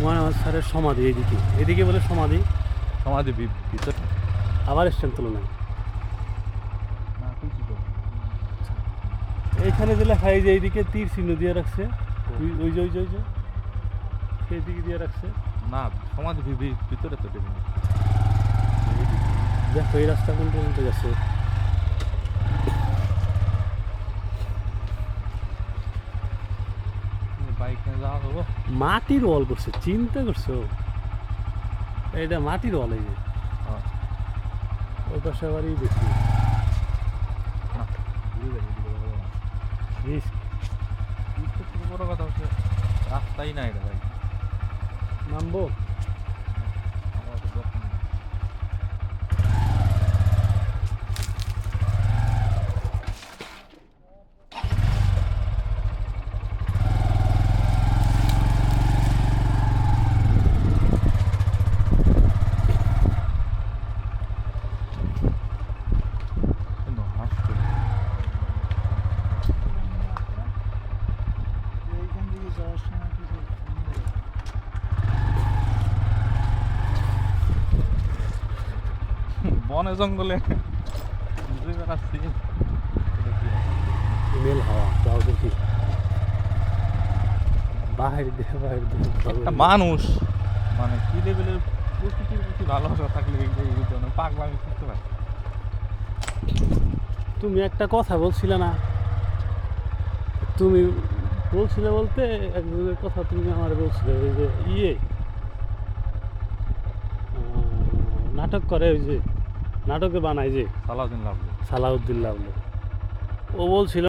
হুমায়ুন স্যারের সমাধি এইদিকে এদিকে বলে সমাধি। সমাধি ভিতরে। আবার স্ট্যান্ড তুলনায়। এইখানে যে লেখা এই যে এইদিকে তীর চিহ্ন দিয়ে রাখছে। ওই- যে ওই যে ওই যে। সেই দিকে দিয়ে রাখছে। না সমাধি ভিতরে তো দেখো এই রাস্তা কোন পর্যন্ত গেছে মাটির ওয়াল করছে চিন্তা করছ? এটা মাটির ওয়াল এই যে। হ্যাঁ। ওই পাশে আবার দেখি। বড় কথা হচ্ছে রাস্তাই নাই রে ভাই। নামবো আমার তো দরকার নেই। কিন্তু হাসছে এইখান থেকে যাওয়ার সময় কি বনে জঙ্গলে। ঘুরে বেড়াচ্ছি? ইমেল হাওয়া দেখি। বাহির দেহে বাহির দেহে একটা মানুষ। মানে কি লেভেলের প্রকৃতির প্রতি ভালোবাসা থাকলে এই যে এই ধরনের পাগলামি করতে পারে? তুমি একটা কথা বলছিলে না। তুমি বলছিলে বলতে একজনের কথা তুমি আমার বলছিলে ওই যে ইয়ে। নাটক করে ওই যে নাটকে বানায় যে সালাউদ্দিন লাভলু সালাউদ্দিন লাভলু ও বলছিল